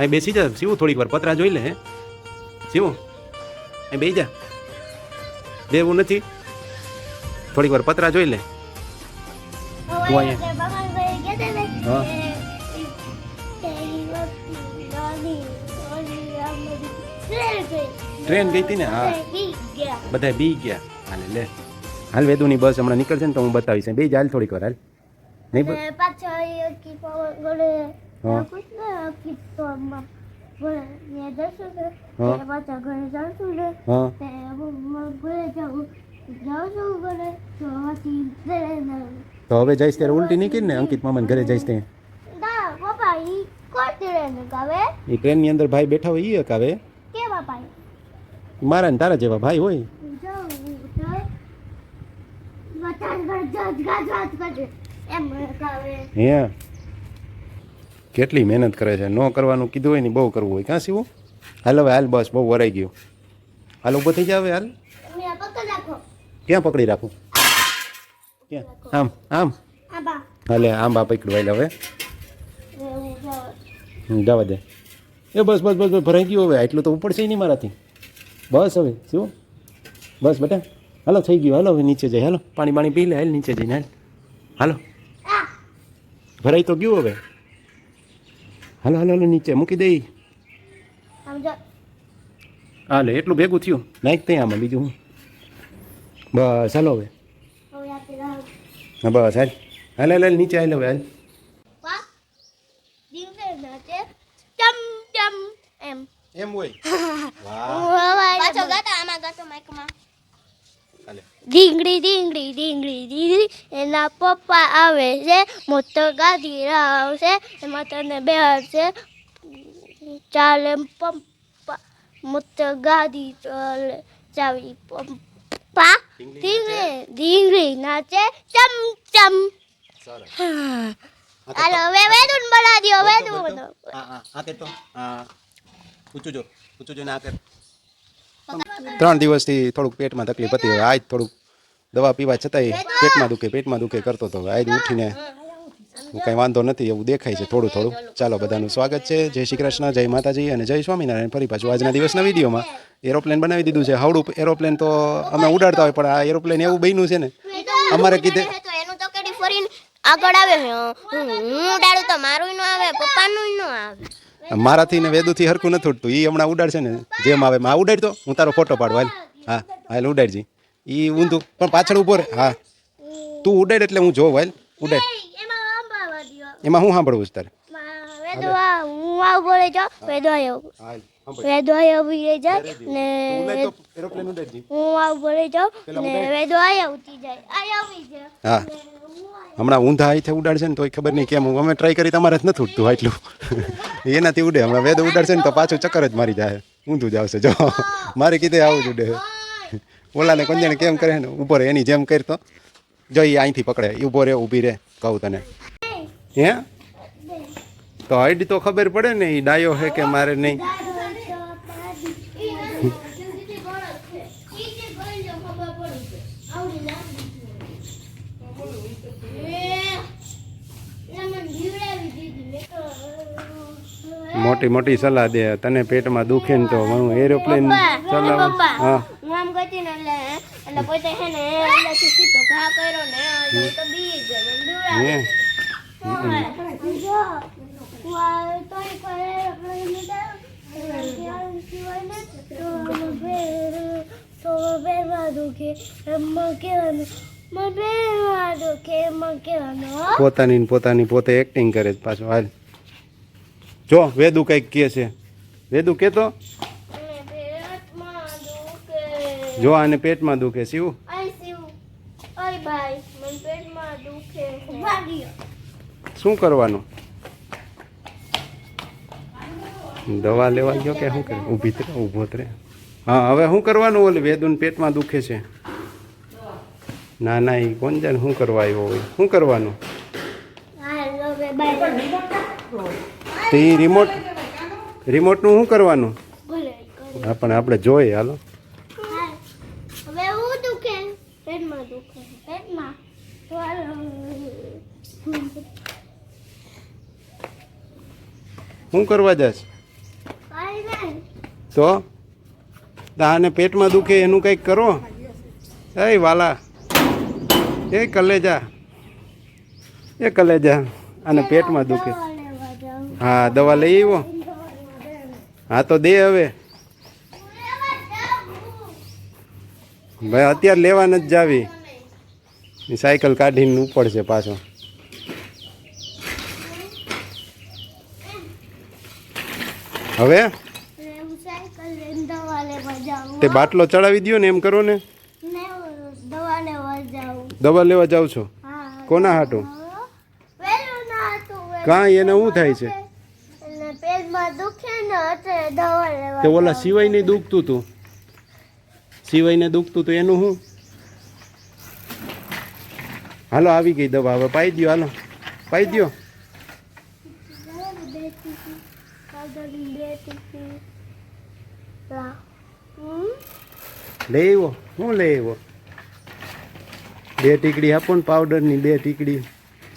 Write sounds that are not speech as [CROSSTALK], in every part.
અહીં બેસી જા શિવું થોડીક વાર પતરા જોઈ લે હે શિવું અહીં બેસી જા બેવું નથી થોડીક વાર પતરા જોઈ લે હવે અહીંયા. હા. ટ્રેન ગઈ. હતી ને? હા. બધા બી ગયા હાલે લે હાલ વેદુની બસ હમણાં નીકળશે ને તો હું બતાવીશ બે હાલ થોડીક વાર હાલ નહીં એ. તે તે તો આવે. તો હવે જઈશ ત્યારે ઉલટી નીકળી ને અંકિત મામાને ઘરે જઈશ ના, કોણ ટ્રેનની એ અંદર ભાઈ બેઠા હોય એ હકાવે કે બાપા? મારા ને તારા જેવા ભાઈ હોય. જાઉં તો વધારે ઘર જજ ગાજ વાત કરજે. એમ આવે. હે. કેટલી મહેનત કરે છે. ન કરવાનું કીધું હોય ને બહુ કરવું હોય. ક્યાં સીવું? હાલ હવે હાલ બસ બહુ વરાઈ ગયું. હાલ ઊભો થઈ જાવ હાલ. ક્યાં પકડી રાખું? ક્યાં? આમ આમ. હાલે આમ બા પકડું હાલ હવે. જવા દે. એ બસ બસ બસ બસ ભરાઈ ગયું હવે. એટલું તો ઉપડશે નહીં મારાથી. બસ હવે શું બસ બેટા. હાલો થઈ ગયું. હાલો હવે નીચે જઈ. હાલો પાણી પાણી પી લે. હાલ નીચે જઈને હાલ. હાલો. ભરાઈ તો ગયું હવે. હાલો હાલો હાલો નીચે. મૂકી દઈ. હાલે એટલું ભેગું થયું. નાખ ત્યાં આમાં બીજું હું? બસ હાલો હવે. હા બસ હાલ. હાલ હાલ નીચે હાલ હવે હાલ. એમ. એમ હોય. પાછો ગાતા આમાં ગાતો માઈકમાં ઢીંગડી ઢીંગડી ઢીંગડી ઢીંગડી એના પપ્પા આવે છે મોટો ગાદી આવશે એમાં તને બેહાડશે ચાલે પપ્પા મોટો ગાદી ચાલે ચાવી પપ્પા ઢીંગડી ઢીંગડી નાચે ચમ ચમ હાલો હવે વેદુન બનાવી દો વેદુન બનાવો. આ કે તો હા ઊંચું જો ઊંચું જો ના કર ત્રણ દિવસથી થોડુંક પેટમાં તકલીફ હતી. હવે આજ થોડુંક દવા પીવા છતાંય પેટમાં દુખે પેટમાં દુખે કરતો હતો. આજ ઉઠીને કંઈ વાંધો નથી, એવું દેખાય છે થોડું થોડું. ચાલો, બધાનું સ્વાગત છે. જય શ્રી કૃષ્ણ, જય માતાજી અને જય સ્વામિનારાયણ. ફરી પાછું આજના દિવસના વિડીયોમાં એરોપ્લેન બનાવી દીધું છે. હવડું એરોપ્લેન તો અમે ઉડાડતા હોય, પણ આ એરોપ્લેન એવું બન્યું છે ને, અમારે કીધે આગળ આવે. હું ઉડાડું તો મારું ન આવે પપ્પાનું ન આવે. મારાથી ને વેદુથી હરખું નથી ઉડતું. એ હમણાં ઉડાડશે ને જેમ આવે આ ઉડાડ તો હું તારો ફોટો પાડવા હા હાલ ઉડાડજી. એ ઊંધું. પણ પાછળ ઊભો રહે હા. તું ઉડાડ એટલે હું જોઉં. હાલ ઉડાડ. એમાં હું સાંભળવું છે તારે? વેદો હું બોલે વેદો આવ્યો વેદો આવ્યો જાય ને એરોપ્લેન ઉડાડજી હું આવું બોલે જાઉં ને વેદો આયા ઉઠી જાય. આયા ઉઠી જાય હા. હમણાં ઊંધા અહીંથી ઉડાડશે ને તોય ખબર નહીં કેમ. અમે ટ્રાય કરી તમારે જ નથી ઉઠતું આટલું. [LAUGHS] એનાથી ઉડે. હમણાં વેદ ઉડાડશે ને તો પાછું ચક્કર જ મારી જાય. ઊંધું જ આવશે. જો મારે કીધે આવું જ ઉડે. ઓલાને કંજણ કેમ કરે ને ઊભો રહે. એની જેમ કરતો જો એ અહીંથી પકડે. ઈ ઊભો રહે ઊભી રહે. કહું તને. હે? તો આઈડી તો ખબર પડે ને એ ડાયો હે કે મારે નહીં? મોટી મોટી સલાહ દે. તને પેટમાં દુખે ને તો હું એરોપ્લેન ચલાવું. હા. હું આમ ગઈ ને એટલે એટલે પોતે ને સીધો ઘા કર્યો ને તો બી ગયો મને. પોતાની પોતાની પોતે એક્ટિંગ કરે પાછો હાલ. જો, વેદુ કંઈક કહે છે. વેદુ કહેતો જો, આને પેટમાં દુખે શિવ. શું કરવાનું? દવા લેવા ગયો કે શું કરે? ઊભી તરે ઊભો તરે હા, હવે શું કરવાનું? ઓલી વેદુન પેટમાં દુખે છે. ના ના એ કોણ જાણે શું કરવા આવ્યો હોય? શું કરવાનું હાલો, હવે બાય. તો એ રિમોટ રિમોટનું શું કરવાનું? હા પણ આપણે જોઈએ હાલો. શું કરવા જશ? તો આને પેટમાં દુખે એનું કંઈક કરો. એ વાલા. એ કલેજા. એ કલેજા. આને પેટમાં દુખે. હા દવા લઈ આવ્યો? હા તો દે હવે. ભાઈ અત્યારે લેવા નથી જાવી. સાયકલ કાઢીને ઉપડશે પાછો. હવે. તે બાટલો ચડાવી દ્યો ને એમ કરો ને. દવા લેવા જાઉં છો? કોના હાટું? કાંઈ એને શું થાય છે? પેટમાં દુખે ને દવા લેવા તે ઓલા. સિવાયને દુખતું તું. સિવાયને દુખતું તું એનું શું? હાલો આવી ગઈ દવા. હવે પાઈ દ્યો હાલો. પાઈ. હમ? લઈ આવ્યો શું લઈ આવ્યો બે ટીકડી આપો ને પાવડરની બે ટીકડી.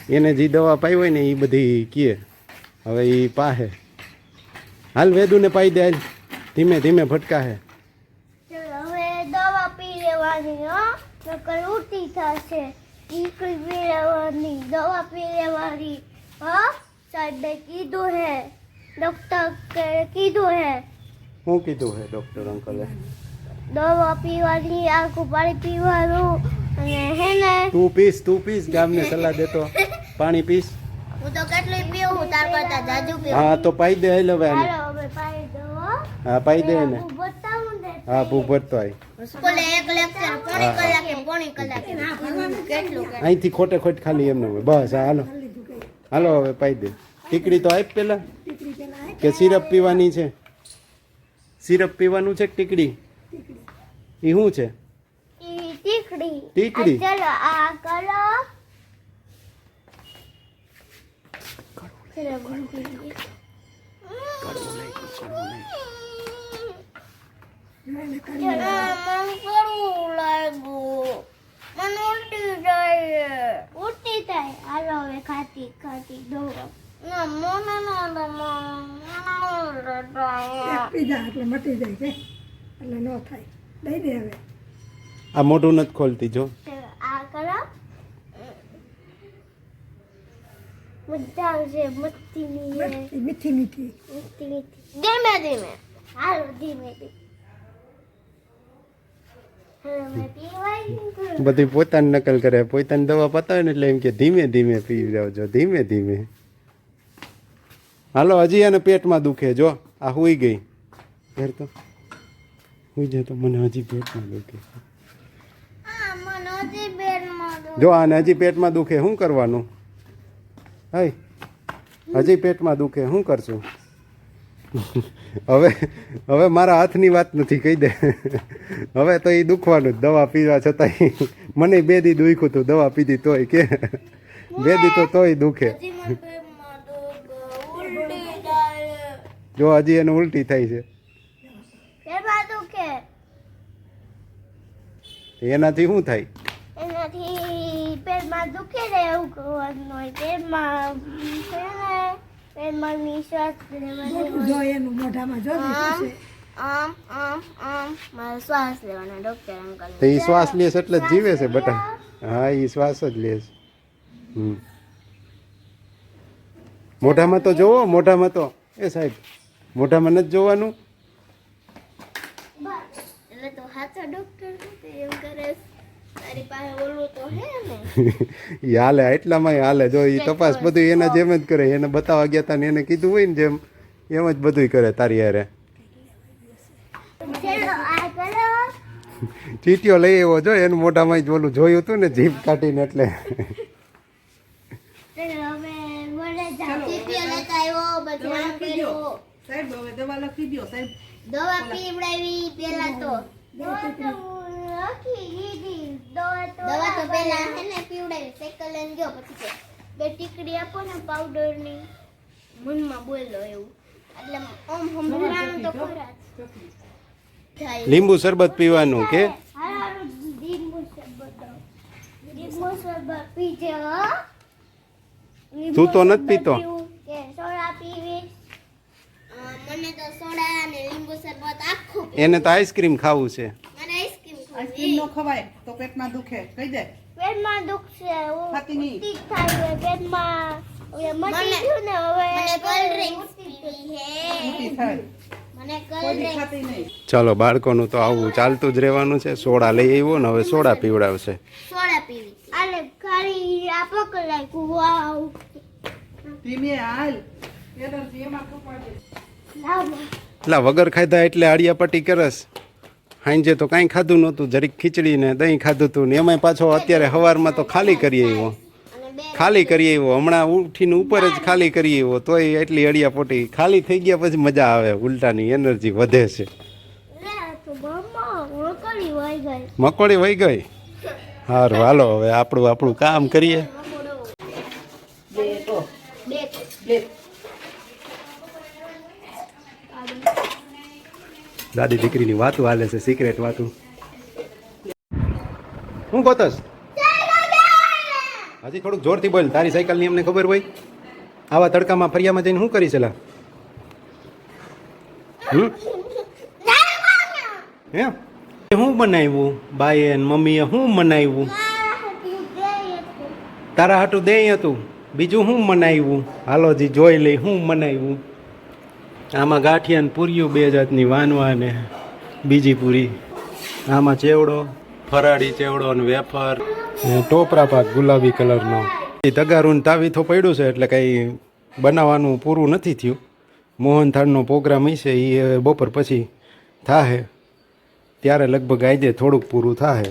એને જે દવા પાઈ હોય ને એ બધી કીએ. હવે એ પાહે. હાલ વેદુને પાઈ દે ધીમે ધીમે ફટકાહે ચલો હવે દવા પી લેવાની હો. નકર ઉલટી થશે. ટીકડી પી લેવાની દવા પી લેવાની હો. સાહેબે કીધું હે ડોક્ટર કે કીધું હે. શું કીધું હે ડૉક્ટર અંકલે? દવા પીવાની આખું પાણી પીવાનું અને હે ને તું પીસ તું પીસ ગામને સલાહ દેતો. [LAUGHS] પાણી પીસ. હું તો કેટલું પીવું તાર કરતા જાજુ પીવું. હા તો પાઈ દે હવે આને હાલો હવે પાઈ દો હા પાઈ દે ને હા ભૂ ભરતો આય. સ્કૂલે એક લેક્ચર પોણી કલાકે પોણી કલાકે કેટલું અહીંથી ખોટે ખોટ ખાલી એમને હોય. બસ હા હાલો. હાલો હવે પાઈ દે. ટીકડી તો આપ પેલા? કે સિરપ પીવાની છે? સિરપ પીવાનું છે ટીકડી? એ શું છે? ટીકડી. ચલો આ કરો. ચલો ઉલટી થાય હાલો હવે ખાતી ખાતી દોરો ના મને ના દે મને ઉલટી થાય પી જા એટલે મટી જાય એટલે ન થાય દઈ દે હવે આ મોઢું નથી ખોલતી જો. આ કરો મજા આવશે મસ્તીની મીઠી. મીઠી મીઠી મસ્તી મીઠી. ધીમે ધીમે. હાલો ધીમે ધીમે હવે પીવાય નહીં કરો. બધી પોતાની નકલ કરે. પોતાની દવા પતાવે ને એટલે એમ કે ધીમે ધીમે પી જાવજો, ધીમે ધીમે. હાલો, હજી એને પેટમાં દુખે. જો, આ હુઈ ગઈ. ઘેર તો હુઈ જાય તો મને હજી પેટમાં દુખે. જો, આને હજી પેટમાં દુખે. શું કરવાનું? હઈ, હજી પેટમાં દુખે. શું કરશું? હવે હવે મારા હાથની વાત નથી કહી દે. હવે તો એ દુખવાનું દવા પીવા છતાંય. મને બે દી દુખ્યું હતું દવા પીધી તોય કે. બે દી તો તોય દુખે. જો હજી એને ઉલટી થાય છે. એનાથી શું થાય? એનાથી પેટમાં દુખે ને એવું પેટમાં જો એનું મોઢામાં જો આમ આમ આમ મારે શ્વાસ લેવાનો ડોક્ટર અંકલ તો એ શ્વાસ લે છે એટલે જ જીવે છે બટા. હા એ શ્વાસ જ લે છે. હમ. મોઢામાં તો જોવો મોઢામાં તો. એ સાહેબ મોઢામાં નથી જોવાનું? એટલે તો હાથો ડોક્ટર એમ કરે તારી પાસે ઓલું તો હે ને એ [LAUGHS] હાલે એટલામાં હાલે. જો એ તપાસ બધું એના જેમ જ કરે. એને બતાવવા ગયા હતા ને એને કીધું હોય ને જેમ એમ જ બધું કરે તારી હારે. [LAUGHS] ચીટીઓ લઈ આવ્યો. જો એનું મોઢામાં જ ઓલું જોયું હતું ને જીભ કાઢીને એટલે. [LAUGHS] દવા પીવડાવી પેલા તો. દવા તો પેલા હે પીવડાવી સાયકલ લઈને ગયો પછી કે બે ટીકડી આપો ને પાવડરની મનમાં બોલો એવું. એટલે ઓમ સંભળાવાનું તો ખરા લીંબુ શરબત પીવાનું કે? લીંબુ શરબત લીંબુ શરબત પીજે તું તો નથી પીતો. કે સોડા પીવી અ, મને તો સોડા અને લીંબુ શરબત આખું એને તો આઈસ્ક્રીમ ખાવું છે. મને આઈસ્ક્રીમ આઈસ્ક્રીમ નો ખવાય તો પેટમાં દુખે કહી દે પેટમાં દુખશે ખાતી નહીં. ઉલટી થાય છે પેટમાં. મટી મને- ગયું ને હવે. મને કોલ્ડ ડ્રિંક્સ પીવી હે. મને કોલ્ડ ડ્રિંક્સ ચાલો બાળકોનું તો આવું ચાલતું જ રહેવાનું છે. સોડા લઈ આવ્યો ને હવે સોડા પીવડાવશે. Soda PV. આલે ખાલી આ પકડાય વાવ ધીમે હાલ. એલર્જી એમાં કપાડે એટલે વગર ખાધા એટલે આડિયાપટ્ટી કરસ. હાંજે તો કાંઈ ખાધું નહોતું, જરીક ખીચડી ને દહીં ખાધું હતું ને એમાંય પાછો અત્યારે સવારમાં તો ખાલી કરી આવ્યો. ખાલી કરી આવ્યો. હમણાં ઉઠીને ઉપર જ ખાલી કરી આવ્યો. તોય એટલી અડિયાપટ્ટી ખાલી થઈ ગયા પછી મજા આવે. ઉલટાની એનર્જી વધે છે. મકોડી વહી ગઈ? સારું હાલો, હવે આપણું આપણું કામ કરીએ બે તો બે બે દાદી દીકરીની વાતું હાલે છે સિક્રેટ વાતું. હું ગોતસ હજી થોડુંક જોરથી બોલ, તારી સાયકલની અમને ખબર હોય? આવા તડકામાં ફરિયામાં જઈને શું કરી છેલા હે શું બનાવ્યું બાઈએ મમ્મીએ શું બનાવ્યું તારા હાટું દે હતું. બીજું શું મનાવ્યું? હાલો જી, જોઈ લઈ શું બનાવ્યું આમાં ગાંઠિયા ને પૂરીયું બે જાતની વાનવા ને બીજી પૂરી. આમાં ચેવડો ફરાળી ચેવડો ને વેફર. ટોપરા પાક ગુલાબી કલરનો. એ તગારું તાવીથો પડ્યું છે એટલે કંઈ બનાવવાનું પૂરું નથી થયું. મોહનથાળનો પ્રોગ્રામ હશે એ બપોર પછી થાહે. ત્યારે લગભગ આજે થોડુંક પૂરું થાહે.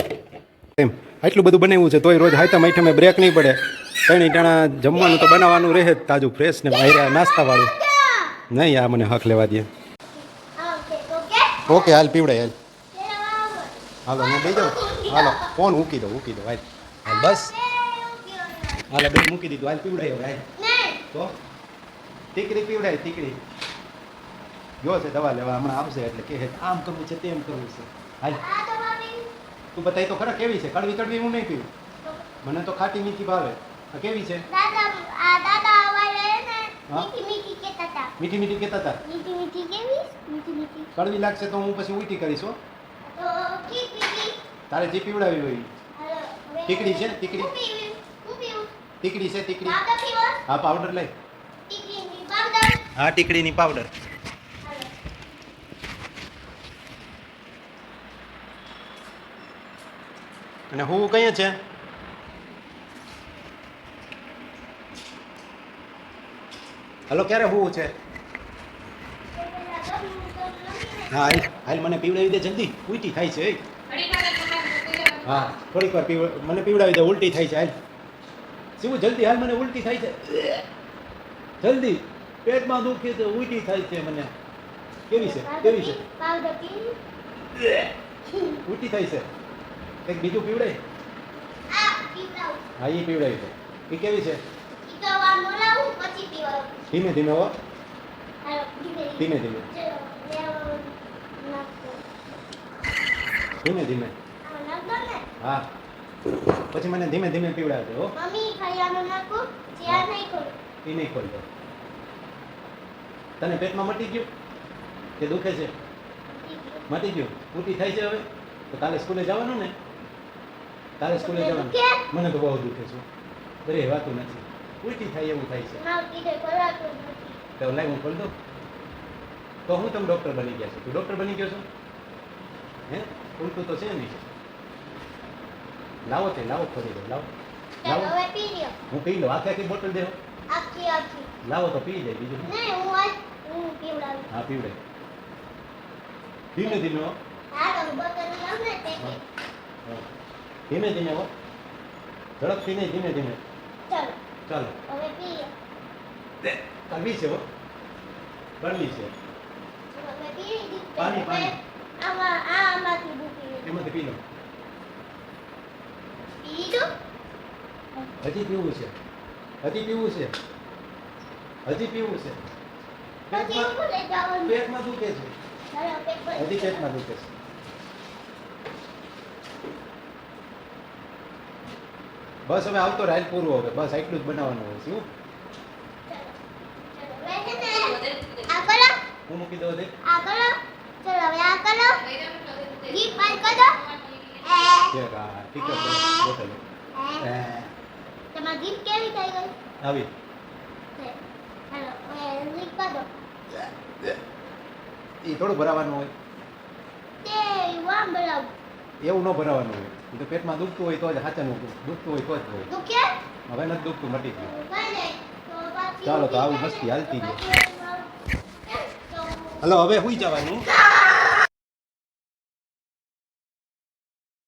એમ આટલું બધું બનાવ્યું છે તોય રોજ હાઈતા માઈઠમે બ્રેક નહીં પડે. ત્રણેય ટાણા જમવાનું તો બનાવવાનું રહે જ તાજું ફ્રેશ ને વાયરા નાસ્તાવાળું. નહીં આ મને હક લેવા દે. ઓકે હાલ પીવડાય હાલ. હાલો હું દઈ જાઉં હાલો ફોન મૂકી દો મૂકી દો હાલ. હાલ બસ. હાલે બે મૂકી દીધું હાલ પીવડાય હવે હાલ. તો? ટીકડી પીવડાય ટીકડી. ગયો છે દવા લેવા હમણાં આવશે એટલે કહે આમ કરવું છે તેમ કરવું છે. હાલ. તું બતાવી તો ખરા કેવી છે? કડવી કડવી હું નહીં પીવું. મને તો ખાટી મીઠી ભાવે. આ કેવી છે? દાદા દાદા હતા. મીઠી મીઠી કહેતા હતા? મીઠી મીઠી કેવી મીઠી મીઠી. કડવી લાગશે તો હું પછી ઉલટી કરીશ હો. તો કી પીવી તારે જે પીવડાવી હોય. ટીકડી છે ટીકડી ટીકડી છે ટીકડી. હા પાવડર લઈ. હા ટીકડીની પાવડર. અને હું કઈ છે? હલો, ક્યારે હોવું છે? હા, હાલ મને પીવડાવી દે, જલ્દી. ઉલટી થાય છે. હા, થોડીક વાર પીવ, મને પીવડાવી દે, ઉલટી થાય છે, હાલ. શું, જલ્દી, હાલ, મને ઉલટી થાય છે. જલ્દી. પેટમાં દુખે તો ઉલટી થાય છે મને. કેવી છે? કેવી છે? ઉલટી થાય છે. કંઈક બીજું પીવડાય? હા, એ પીવડાવી દે. એ કેવી છે? ધીમે ધીમે હો. ધીમે ધીમે. ધીમે ધીમે. હા પછી મને ધીમે ધીમે પીવડાવજો હો. મમ્મી ખાવાનું નાખો જ્યાં નહીં ખોલ એ નહીં ખોલજો તને પેટમાં મટી ગયું કે દુખે છે? મટી ગયું. ઉલટી થાય છે હવે? તો કાલે સ્કૂલે જવાનું ને? કાલે સ્કૂલે જવાનું. મને તો બહુ દુખે છે. અરે વાતું નથી. ઉલટી થાય એવું થાય છે? તો લાઈ હું ખોલ દઉં? તો હું તમે ડૉક્ટર બની ગયા છો. તું ડૉક્ટર બની ગયો છો? હે? ઉલટું તો છે નહીં. લાવો તે લાવો ખોલી દો લાવો. લાવો. હું પી લઉં આખી આખી બોટલ દેવો લાવો તો પી જાય બીજું. હું પીવડે. ધીમે ધીમે. ધીમે ધીમે ઝડપથી નહીં ધીમે ધીમે. ચાલો. ચાલો. હવે છે હો. કડવી છે. હવે પાણી, પાણી. આમાં આ આમાંથી બુકી એમાંથી પી લો. હજી પીવું છે. હજી પીવું છે. હજી પીવું છે. પેટમાં દુખે છે. હજી પેટમાં દુખે છે. બસ હવે આવતો રાઈલ પૂરું હવે. બસ આટલું જ બનાવવાનું હોય શું હું. મૂકી દઉં દે આ ચલો હવે આ ગીત બંધ કરો એ એક આ બોટલ તમારી ગીત કેવી થઈ ગઈ? આવી. છે. હાલો હવે લીક એ થોડું ભરાવાનું હોય. તે વામ બોલાવ એવું ન ભરાવાનું હોય. એ તો પેટમાં દુખતું હોય તો જ હાચનું દુખતું હોય તો જ હોય. હવે નથી દુખતું મટી ગયું. ચાલો તો આવું મસ્તી હાલતી રહે. હલો હવે હુઈ જવાનું.